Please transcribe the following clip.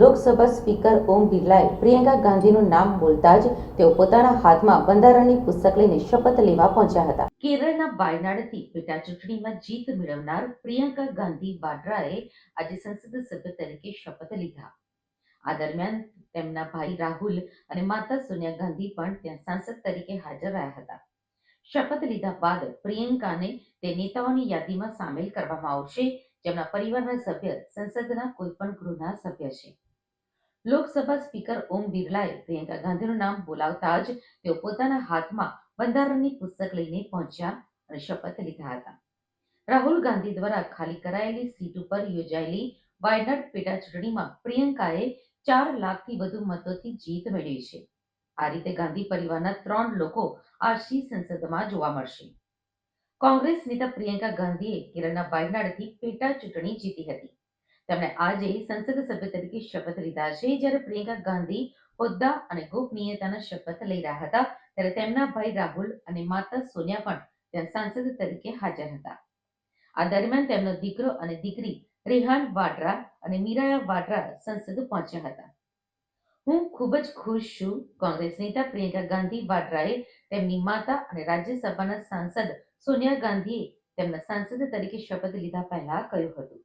Lok Sabha speaker Om બિરલાએ પ્રિયંકા ગાંધીનું નામ બોલતા જ તેઓ પોતાના હાથમાં બંધારણની પુસ્તક લઈને શપથ લેવા પહોંચ્યા હતા. કેરળના વાયનાડથી પેટા ચૂંટણીમાં જીત મેળવનાર પ્રિયંકા ગાંધી વાડ્રાએ આજે સંસદ સભ્ય તરીકે શપથ લીધા. આ દરમિયાન તેમના ભાઈ રાહુલ અને માતા સોનિયા ગાંધી પણ ત્યાં સાંસદ તરીકે હાજર રહ્યા હતા. શપથ લીધા બાદ પ્રિયંકાને તે નેતાઓની યાદીમાં સામેલ કરવામાં આવશે, જેમના પરિવારના સભ્ય સંસદના કોઈપણ ગૃહના સભ્ય છે. લોકસભા સ્પીકર ઓમ બિરલાએ પ્રિયંકા ગાંધીનું નામ બોલાવતા જ તેઓ પોતાના હાથમાં બંધારણની પુસ્તક લઈને પહોંચ્યા અને શપથ લીધા હતા. રાહુલ ગાંધી દ્વારા ખાલી કરાયેલી સીટ ઉપર યોજાયેલી વાયનાડ પેટા ચૂંટણીમાં પ્રિયંકાએ ચાર લાખથી વધુ મતોથી જીત મેળવી છે. આ રીતે ગાંધી પરિવારના ત્રણ લોકો આજથી સંસદમાં જોવા મળશે. કોંગ્રેસ નેતા પ્રિયંકા ગાંધીએ કેરળના વાયનાડથી પેટા ચૂંટણી જીતી હતી. તેમણે આજે સંસદ સભ્ય તરીકે શપથ લીધા છે. જ્યારે પ્રિયંકા ગાંધી હોદ્દા અને ગોપનીયતાના શપથ લઈ રહ્યા હતા, ત્યારે તેમના ભાઈ રાહુલ અને માતા સોનિયા પણ ત્યાં સાંસદ તરીકે હાજર હતા. આ દરમિયાન તેમનો દીકરો અને દીકરી રેહાન વાડરા અને મીરાયા વાડ્રા સંસદ પહોંચ્યા હતા. હું ખૂબ જ ખુશ છું. કોંગ્રેસ નેતા પ્રિયંકા ગાંધી વાડ્રાએ તેમની માતા અને રાજ્યસભાના સાંસદ સોનિયા ગાંધીએ તેમના સાંસદ તરીકે શપથ લીધા પહેલા કહ્યું હતું.